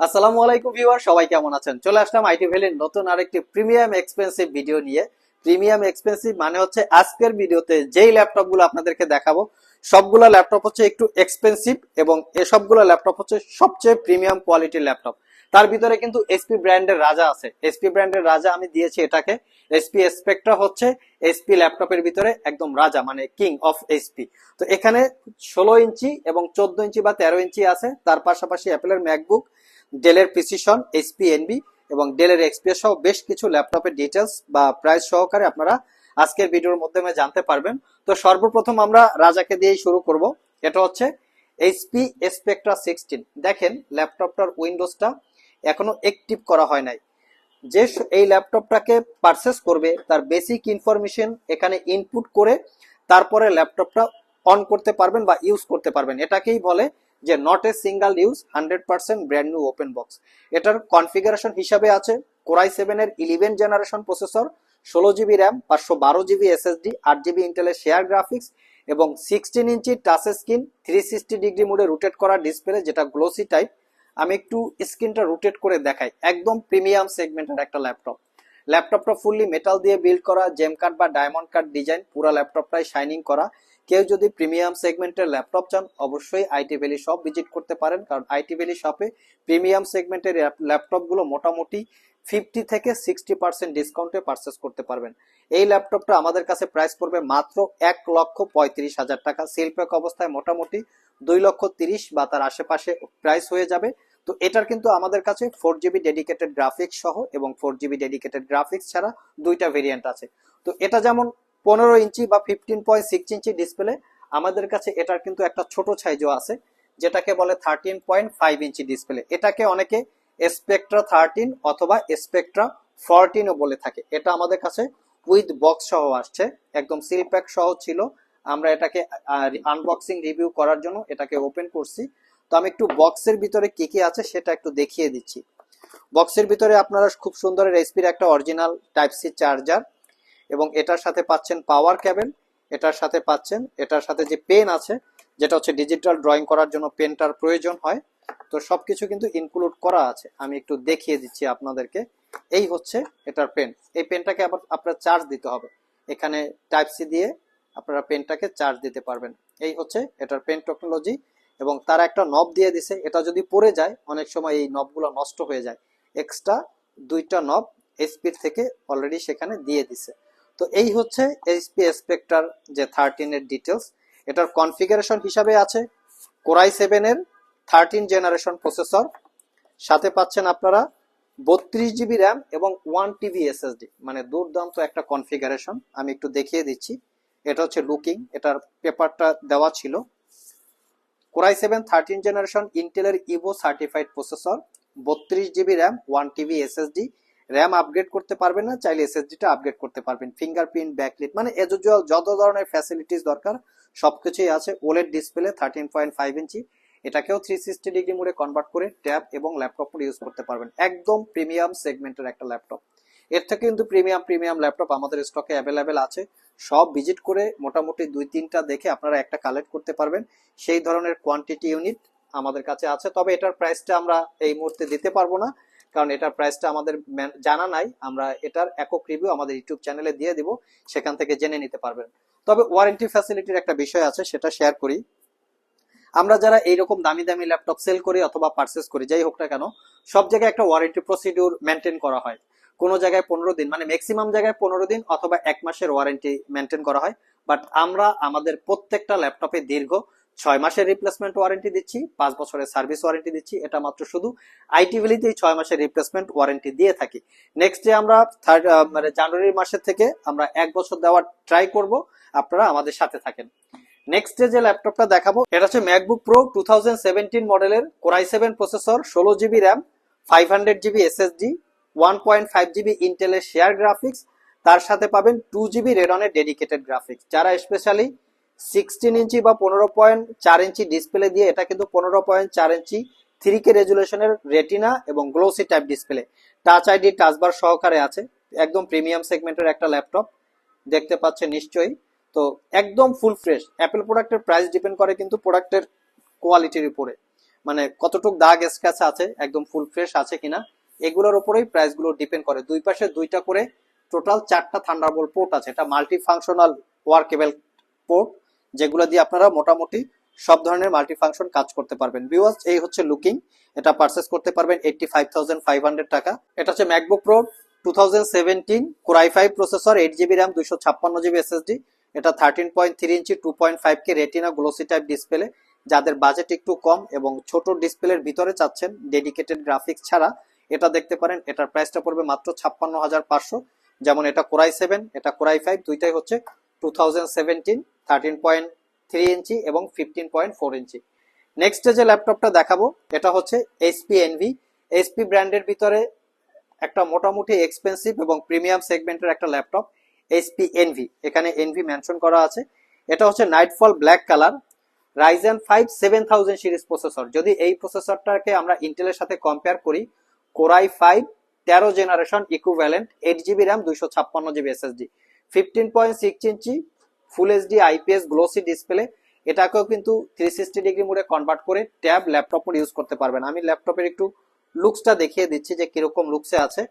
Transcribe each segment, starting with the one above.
আসসালামু আলাইকুম ভিউয়ার, সবাই কেমন আছেন? চলে আসলাম আইটি ভ্যালির নতুন আরেকটি প্রিমিয়াম এক্সপেন্সিভ ভিডিও নিয়ে। প্রিমিয়াম এক্সপেন্সিভ মানে হচ্ছে আজকের ভিডিওতে যেই ল্যাপটপগুলো আপনাদেরকে দেখাবো, সবগুলো ল্যাপটপ হচ্ছে একটু এক্সপেন্সিভ এবং এসবগুলো ল্যাপটপ হচ্ছে সবচেয়ে প্রিমিয়াম কোয়ালিটির ল্যাপটপ। তার ভিতরে কিন্তু এসপি ব্র্যান্ডের রাজা আছে। এসপি ব্র্যান্ডের রাজা আমি দিয়েছি এটাকে। এসপি স্পেক্ট্রা হচ্ছে এসপি ল্যাপটপের ভিতরে একদম রাজা মানে কিং অফ এসপি তো এখানে ষোলো ইঞ্চি এবং চোদ্দ ইঞ্চি বা তেরো ইঞ্চি আছে। তার পাশাপাশি অ্যাপেলের ম্যাকবুক ডেলের প্রিসিশন এইচপি এনবি এবং ডেলের এক্সপিএস সহ বেশ কিছু ল্যাপটপের ডিটেলস বা প্রাইস সহকারে আপনারা আজকের ভিডিওর মাধ্যমে জানতে পারবেন। তো সর্বপ্রথম আমরা রাজাকে দিয়েই শুরু করব। এটা হচ্ছে এইচপি স্পেকট্রা সিক্সটিন দেখেন, ল্যাপটপটার উইন্ডোজটা এখনও অ্যাক্টিভ করা হয় নাই। যে এই ল্যাপটপটাকে পারচেস করবে, তার বেসিক ইনফরমেশন এখানে ইনপুট করে তারপরে ল্যাপটপটা অন করতে পারবেন বা ইউজ করতে পারবেন। এটাকেই বলে যে not a single use hundred percent brand new open box এটার কনফিগারেশন হিসাবে আছে কোরাই সেভেন এর ইলেভেন জেনারেশন প্রসেসর ষোলো জিবি র্যাম পাঁচশো বারো জিবি এসএসডি আট জিবি ইন্টেলের শেয়ার গ্রাফিক্স এবং sixteen inch touch screen three sixty degree মোডে রোটেট করা ডিসপ্লে যেটা গ্লোসি টাইপ আমি একটু স্ক্রিনটা রোটেট করে দেখাই। একদম প্রিমিয়াম সেগমেন্টের একটা ল্যাপটপ ল্যাপটপটা ফুললি মেটাল দিয়ে বিল্ড করা জেম কাট বা ডায়মন্ড কাট ডিজাইন পুরো ল্যাপটপটাই শাইনিং করা। কেউ যদি প্রিমিয়াম সেগমেন্টের ল্যাপটপ চান, অবশ্যই আইটি ভ্যালি শপ ভিজিট করতে পারেন। কারণ আইটি ভ্যালি শপে প্রিমিয়াম সেগমেন্টের ল্যাপটপগুলো মোটামুটি ফিফটি থেকে সিক্সটি পার্সেন্ট ডিসকাউন্টে পারচেস করতে পারবেন। এই ল্যাপটপটা আমাদের কাছে প্রাইস পড়বে মাত্র এক লক্ষ পঁয়ত্রিশ হাজার টাকা। সিলপ্যাক অবস্থায় মোটামুটি দুই লক্ষ তিরিশ বা তার আশেপাশে প্রাইস হয়ে যাবে। তো এটার কিন্তু আমাদের কাছে ফোর জিবি ডেডিকেটেড গ্রাফিক্স সহ এবং ফোর জিবি ডেডিকেটেড গ্রাফিক্স ছাড়া দুইটা ভেরিয়েন্ট আছে। তো এটা যেমন পনেরো ইঞ্চি বা fifteen point six inch display আমাদের কাছে এটার কিন্তু একটা ছোট সাইজও আছে, যেটাকে বলে thirteen point five inch display এটাকে অনেকে স্পেকট্রা থার্টিন অথবা স্পেকট্রা ফরটিনও বলে থাকে। এটা আমাদের কাছে উইথ বক্স সহ আসছে, একদম সিল প্যাক সহ ছিল। আমরা এটাকে আনবক্সিং রিভিউ করার জন্য এটাকে ওপেন করছি। তো আমি একটু বক্সের ভিতরে কি কি আছে সেটা একটু দেখিয়ে দিচ্ছি। বক্সের ভিতরে আপনারা খুব সুন্দর এসপির একটা অরিজিনাল টাইপ সি চার্জার এবং এটার সাথে পাচ্ছেন পাওয়ার ক্যাবেল এটার সাথে পাচ্ছেন, এটার সাথে যে পেন আছে, যেটা হচ্ছে ডিজিটাল ড্রয়িং করার জন্য পেনটার প্রয়োজন হয়। তো সব কিছু কিন্তু ইনক্লুড করা আছে। আমি একটু দেখিয়ে দিচ্ছি আপনাদেরকে। এই হচ্ছে এটার পেন এই পেনটাকে আবার আপনার চার্জ দিতে হবে। এখানে টাইপ সি দিয়ে আপনারা পেনটাকে চার্জ দিতে পারবেন। এই হচ্ছে এটার পেন টেকনোলজি এবং তার একটা নব দিয়ে দিছে। এটা যদি পড়ে যায়, অনেক সময় এই নবগুলো নষ্ট হয়ে যায়। এক্সট্রা দুইটা নব এসপির থেকে অলরেডি সেখানে দিয়ে দিছে। তো এই হচ্ছে এইচপি স্পেক্টার যে থার্টিন এর ডিটেলস এটার কনফিগারেশন হিসাবে আছে কোরাই সেভেন এর থার্টিন জেনারেশন প্রসেসর সাথে পাচ্ছেন আপনারা বত্রিশ জিবি র্যাম এবং ওয়ান টিবি এসএসডি মানে দুর্দান্ত একটা কনফিগারেশন আমি একটু দেখিয়ে দিচ্ছি। এটা হচ্ছে লুকিং এটার পেপারটা দেওয়া ছিল। Core i seven thirteen generation ইন্টেলের ইভো সার্টিফাইড প্রসেসর বত্রিশ GB RAM one TB SSD RAM upgrade করতে পারবেন না, চাইলে এসএসডিটা আপগ্রেড করতে পারবেন। ফিঙ্গারপ্রিন্ট ব্যাকলিট মানে এজুয়াল যত ধরনের ফ্যাসিলিটিস দরকার, সবকিছুই আছে। OLED display thirteen point five inch, এটাকেও থ্রি সিক্সটি ডিগ্রি মোডে কনভার্ট করে ট্যাব এবং ল্যাপটপ ইউজ করতে পারবেন। একদম প্রিমিয়াম সেগমেন্টের একটা ল্যাপটপ এর থেকে কিন্তু প্রিমিয়াম প্রিমিয়াম ল্যাপটপ আমাদের স্টকে অ্যাভেলেবেল আছে। সব ভিজিট করে মোটামুটি দুই, তিনটা দেখে আপনারা একটা কালেক্ট করতে পারবেন। সেই ধরনের কোয়ান্টিটি ইউনিট আমাদের কাছে আছে। তবে এটার প্রাইসটা আমরা এই মুহূর্তে দিতে পারব না। কারণ এটার প্রাইসটা আমাদের জানা নাই। আমরা এটার একক রিভিউ আমাদের ইউটিউব চ্যানেলে দিয়ে দিব, সেখান থেকে জেনে নিতে পারবেন। তবে ওয়ারেন্টি ফ্যাসিলিটির একটা বিষয় আছে, সেটা শেয়ার করি। আমরা যারা এইরকম দামি দামি ল্যাপটপ সেল করি অথবা পারচেস করি, যাই হোক না কেন, সব জায়গায় একটা ওয়ারেন্টি প্রসিডিউর মেনটেন করা হয়। কোনো জায়গায় পনেরো দিন মানে ম্যাক্সিমাম জায়গায় পনেরো দিন অথবা এক মাসের ওয়ারেন্টি মেনটেন করা হয়। বাট আমরা আমাদের প্রত্যেকটা ল্যাপটপে দীর্ঘ ছয় মাসের রিপ্লেসমেন্ট ওয়ারেন্টি দিচ্ছি, পাঁচ বছরের সার্ভিস ওয়ারেন্টি দিচ্ছি, এটা মাত্র শুধু আইটি ভ্যালিতেই ছয় মাসের রিপ্লেসমেন্ট ওয়ারেন্টি দিয়ে থাকি। নেক্সট ডে আমরা থার্ড মানে জানুয়ারি মাসের থেকে আমরা এক বছর দেওয়ার ট্রাই করব, আপনারা আমাদের সাথে থাকেন। নেক্সট যে ল্যাপটপটা দেখাবো, এটা হচ্ছে MacBook Pro two thousand seventeen মডেলের কোরাই সেভেন প্রসেসর ষোলো GB RAM five hundred GB SSD one point five GB ইন্টেলের শেয়ার গ্রাফিক্স তার সাথে পাবেন টু জিবি রেডনের ডেডিকেটেড গ্রাফিক্স যারা স্পেশালি সিক্সটিন ইঞ্চি বা পনেরো পয়েন্ট চার ইঞ্চি ডিসপ্লে দিয়ে, এটা কিন্তু পনেরো পয়েন্ট চার ইঞ্চি থ্রি কে রেজুলেশনের রেটিনা এবং glossy type display Touch ID Touch Bar সহকারে আছে, একদম প্রিমিয়াম সেগমেন্টের একটা ল্যাপটপ দেখতে পাচ্ছেন নিশ্চয়ই। তো একদম ফুল ফ্রেশ অ্যাপেল প্রোডাক্টের প্রাইস ডিপেন্ড করে কিন্তু প্রোডাক্টের কোয়ালিটির উপরে। মানে কতটুক দাগ স্ক্র্যাচ আছে, একদম ফুল ফ্রেশ আছে কিনা, এগুলোর উপরেই প্রাইসগুলো ডিপেন্ড করে। দুই পাশে দুইটা করে টোটাল চারটা থান্ডারবোল্ট পোর্ট আছে, এটা মাল্টি ফাংশনাল ওয়ার্কেবল পোর্ট যেগুলো দিয়ে আপনারা মোটামুটি সব ধরনের মাল্টি ফাংশন কাজ করতে পারবেন। ভিউয়ার্স এই হচ্ছে লুকিং এটা পারচেস করতে পারবেন eighty five thousand five hundred টাকা। এটা হচ্ছে MacBook Pro two thousand seventeen Core i five processor eight GB RAM দুইশো ছাপ্পান্ন জিবি এসএসডি এটা thirteen point three inch two point five K Retina glossy type display যাদের budget একটু কম এবং ছোট ডিসপ্লের ভিতরে চাচ্ছেন ডেডিকেটেড গ্রাফিক্স ছাড়া, এটা দেখতে পারেন, এটার প্রাইসটা পড়বে মাত্র ছাপ্পান্ন হাজার পাঁচশো। যেমন এটা কোরাই সেভেন এটা কোরাই ফাইভ দুইটাই হচ্ছে two thousand seventeen thirteen point three inch এবং fifteen point four inch next যে ল্যাপটপটা দেখাবো এটা হচ্ছে এইচপি এনভি এইচপি ব্র্যান্ডের ভিতরে একটা মোটামুটি এক্সপেন্সিভ এবং প্রিমিয়াম সেগমেন্টের একটা ল্যাপটপ এইচপি এনভি এখানে এনভি মেনশন করা আছে এটা হচ্ছে Nightfall black colour Ryzen five seven thousand series processor যদি এই প্রসেসরটাকে আমরা ইন্টেলের সাথে কম্পেয়ার করি কোরাই ফাইভ তেরো generation equivalent eight GB RAM দুইশো ছাপ্পান্ন GB SSD fifteen point six inch full HD IPS glossy display এটাকেও কিন্তু থ্রি সিক্সটি ডিগ্রি মোডে কনভার্ট করে ট্যাব ল্যাপটপ মোড ইউজ করতে পারবেন। আমি ল্যাপটপের একটু লুকসটা দেখিয়ে দিচ্ছি যে কীরকম লুকসে আছে।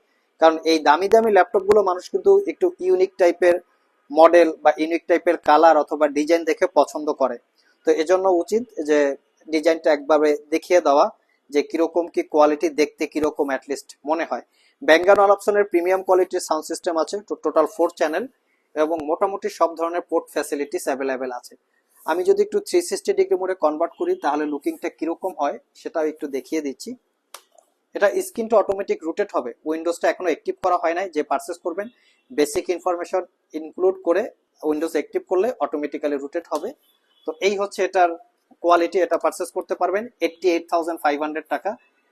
কারণ এই দামি দামি ল্যাপটপগুলো মানুষ কিন্তু একটু ইউনিক টাইপের মডেল বা ইউনিক টাইপের কালার অথবা ডিজাইন দেখে পছন্দ করে। তো এজন্য উচিত যে ডিজাইনটা একবারে দেখিয়ে দেওয়া যে কীরকম কি কোয়ালিটি দেখতে কীরকম অ্যাটলিস্ট মনে হয়। ব্যাঙ্গান অল অপশনের প্রিমিয়াম কোয়ালিটির সাউন্ড সিস্টেম আছে টোটাল ফোর চ্যানেল এবং মোটামুটি সব ধরনের পোর্ট ফ্যাসিলিটিস অ্যাভেলেবেল আছে। আমি যদি একটু থ্রি সিক্সটি ডিগ্রি মোডে কনভার্ট করি, তাহলে লুকিংটা কীরকম হয় সেটাও একটু দেখিয়ে দিচ্ছি। এটা স্ক্রিনটা অটোমেটিক রুটেট হবে। উইন্ডোজটা এখনও অ্যাক্টিভ করা হয় নাই, যে পারচেস করবেন বেসিক ইনফরমেশন ইনক্লুড করে উইন্ডোজ অ্যাক্টিভ করলে অটোমেটিক্যালি রুটেট হবে। তো এই হচ্ছে এটার কোয়ালিটি এটা পারচেস করতে পারবেন। Eighty eight thousand five hundred টাকা,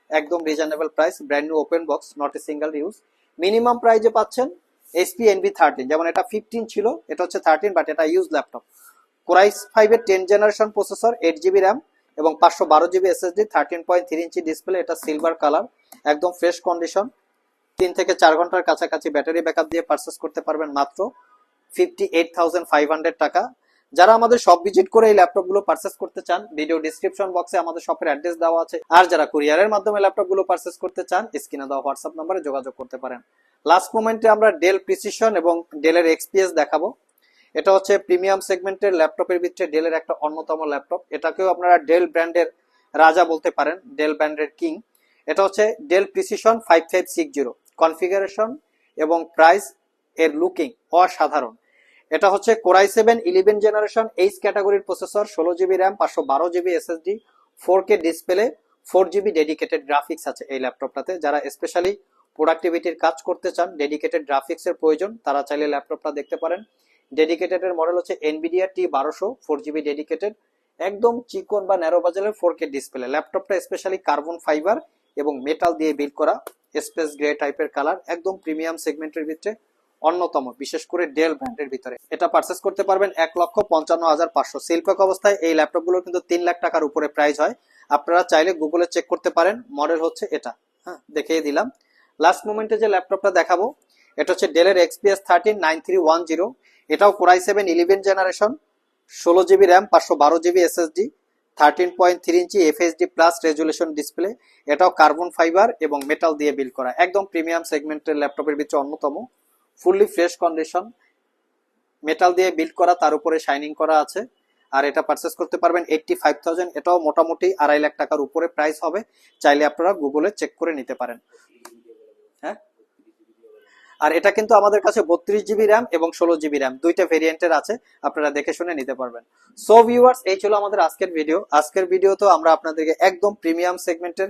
একদম reasonable price brand new open box not a single use minimum প্রাইজে পাচ্ছেন এসপি এনভি থার্টিন যেমন এটা ফিফটিন ছিল, এটা হচ্ছে থার্টিন বাট এটা ইউজ ল্যাপটপ কোরাইস ফাইভের ten generation processor eight GB RAM এবং পাঁচশো বারো GB SSD thirteen point three inch display এটা সিলভার কালার একদম ফ্রেশ কন্ডিশন তিন থেকে চার ঘণ্টার কাছাকাছি ব্যাটারি ব্যাকআপ দিয়ে পারচেস করতে পারবেন মাত্র fifty eight thousand five hundred টাকা। যারা আমাদের শপ ভিজিট করে এই ল্যাপটপগুলো পারচেস করতে চান ভিডিও ডিসক্রিপশন বক্সে আমাদের শপের অ্যাড্রেস দেওয়া আছে। আর যারা কুরিয়ারের মাধ্যমে ল্যাপটপগুলো পারচেস করতে চান স্ক্রিনে দেওয়া হোয়াটসঅ্যাপ নম্বরে যোগাযোগ করতে পারেন। লাস্ট মোমেন্টে আমরা ডেল প্রিসিশন এবং ডেলের এক্সপিএস দেখাবো। এটা হচ্ছে প্রিমিয়াম সেগমেন্টের ল্যাপটপের ভিতরে ডেলের একটা অন্যতম ল্যাপটপ এটাকেও আপনারা ডেল ব্র্যান্ডের রাজা বলতে পারেন ডেল ব্র্যান্ডের কিং এটা হচ্ছে Dell Precision five five six zero configuration এবং প্রাইস এর লুকিং অসাধারণ। এটা হচ্ছে Core i seven, eleven generation, H ক্যাটাগরির প্রসেসর, ষোলো জিবি র্যাম, পাঁচশো বারো GB SSD, four K display, four GB dedicated graphics আছে এই ল্যাপটপটাতে। যারা স্পেশালি প্রোডাক্টিভিটির কাজ করতে চান, ডেডিকেটেড গ্রাফিক্স এর প্রয়োজন, তারা চাইলে ল্যাপটপটা দেখতে পারেন। ডেডিকেটেড এর মডেল হচ্ছে এনবিডিআর টি বারোশো, ফোর জিবি ডেডিকেটেড, একদম চিকন বা ন্যারো বাজারের ফোর কে ডিসপ্লে। ল্যাপটপটা স্পেশালি কার্বন ফাইবার এবং মেটাল দিয়ে বিল্ড করা স্পেস গ্রে টাইপের কালার একদম প্রিমিয়াম সেগমেন্টের ভিতরে। অন্যতম, বিশেষ করে ডেল ব্র্যান্ডের ভিতরে। এটা পারচেস করতে পারবেন এক লক্ষ পঞ্চান্ন হাজার পাঁচশো। শিল্পক অবস্থায় এই ল্যাপটপগুলো কিন্তু তিন লাখ টাকার উপরে প্রাইস হয়। আপনারা চাইলে গুগলে চেক করতে পারেন মডেল হচ্ছে এটা। হ্যাঁ দেখিয়ে দিলাম। লাস্ট মোমেন্টে যে ল্যাপটপটা দেখাবো, এটা হচ্ছে ডেলের XPS thirteen nine three one zero এটাও Core i seven eleven generation ষোলো জিবি র্যাম পাঁচশো বারো GB SSD thirteen point three inch FSD plus resolution display এটাও কার্বন ফাইবার এবং মেটাল দিয়ে বিল্ড করা। একদম প্রিমিয়াম সেগমেন্টের ল্যাপটপের ভিতরে অন্যতম। Fully fresh condition. মেটাল দিয়ে বিল্ড করা, তার উপরে শাইনিং করা আছে। আর এটা পারচেস করতে পারবেন এইটটি ফাইভ থাউজেন্ড এটাও মোটামুটি আড়াই লাখ টাকার উপরে প্রাইস হবে। চাইলে আপনারা গুগলে চেক করে নিতে পারেন। হ্যাঁ? আর এটা কিন্তু আমাদের কাছে বত্রিশ জিবি র্যাম এবং ষোলো জিবি র্যাম দুইটা ভেরিয়েন্টের আছে। আপনারা দেখে শুনে নিতে পারবেন। সো ভিউয়ার্স এই ছিল আমাদের আজকের ভিডিও আজকের ভিডিও তো আমরা আপনাদেরকে একদম প্রিমিয়াম সেগমেন্টের